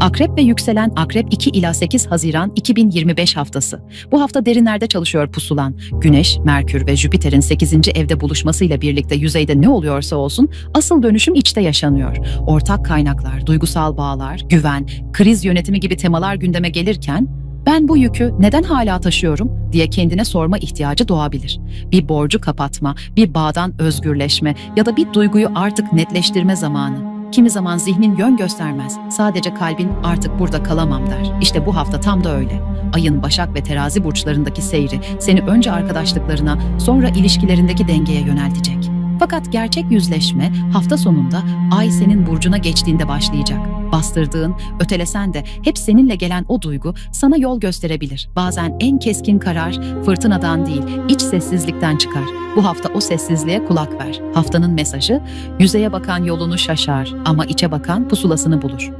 Akrep ve yükselen Akrep 2 ila 8 Haziran 2025 haftası. Bu hafta derinlerde çalışıyor pusulan. Güneş, Merkür ve Jüpiter'in 8. evde buluşmasıyla birlikte yüzeyde ne oluyorsa olsun asıl dönüşüm içte yaşanıyor. Ortak kaynaklar, duygusal bağlar, güven, kriz yönetimi gibi temalar gündeme gelirken ben bu yükü neden hala taşıyorum diye kendine sorma ihtiyacı doğabilir. Bir borcu kapatma, bir bağdan özgürleşme ya da bir duyguyu artık netleştirme zamanı. Kimi zaman zihnin yön göstermez. Sadece kalbin artık burada kalamam der. İşte bu hafta tam da öyle. Ayın Başak ve Terazi burçlarındaki seyri seni önce arkadaşlıklarına, sonra ilişkilerindeki dengeye yöneltecek. Fakat gerçek yüzleşme hafta sonunda ay senin burcuna geçtiğinde başlayacak. Bastırdığın, ötelesen de hep seninle gelen o duygu sana yol gösterebilir. Bazen en keskin karar fırtınadan değil, iç sessizlikten çıkar. Bu hafta o sessizliğe kulak ver. Haftanın mesajı, yüzeye bakan yolunu şaşar ama içe bakan pusulasını bulur.